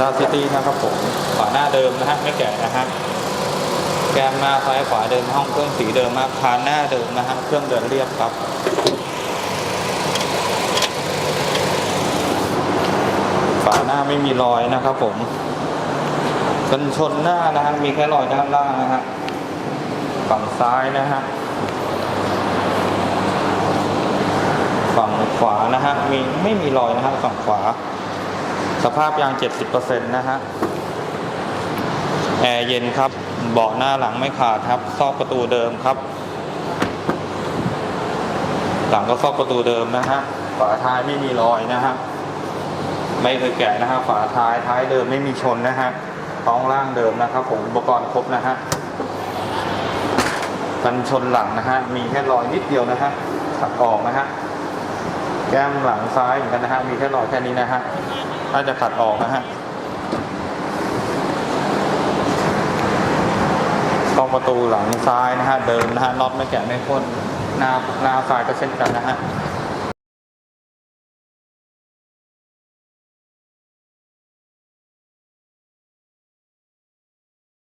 Honda City นะครับผมฝาหน้าเดิมนะฮะไม่แก่นะฮะแก้มหน้าซ้ายขวาเดิมห้องเครื่องสีเดิมมากคานหน้าเดิมนะฮะเครื่องเดินเรียบครับฝาหน้าไม่มีรอยนะครับผมกันชนหน้านะฮะมีแค่รอยด้านล่างนะฮะฝั่งซ้ายนะฮะฝั่งขวานะฮะมีไม่มีรอยนะฮะฝั่งขวา สภาพยาง 70%นะฮะ แอร์เย็นครับ เบาะหน้าหลังไม่ขาดครับ ซอกประตูเดิมครับ หลังก็ซอกประตูเดิมนะฮะ ฝาท้ายไม่มีรอยนะฮะ ไม่เคยแกะนะฮะ ฝาท้ายท้ายเดิมไม่มีชนนะฮะท้องล่างเดิมนะครับ ผม อุปกรณ์ครบนะฮะ กันชนหลังนะฮะ มีแค่รอยนิดเดียวนะฮะขัดออกนะฮะ แก้มหลังซ้ายเหมือนกันนะฮะ มีแค่รอยแค่นี้นะฮะ ถ้าจะขัดออกนะฮะต้องประตูหลังซ้ายนะฮะเดิมนะฮะน็อตไม่แกะไม่พ้นหน้าหน้าซ้ายก็เช่นกันนะฮะ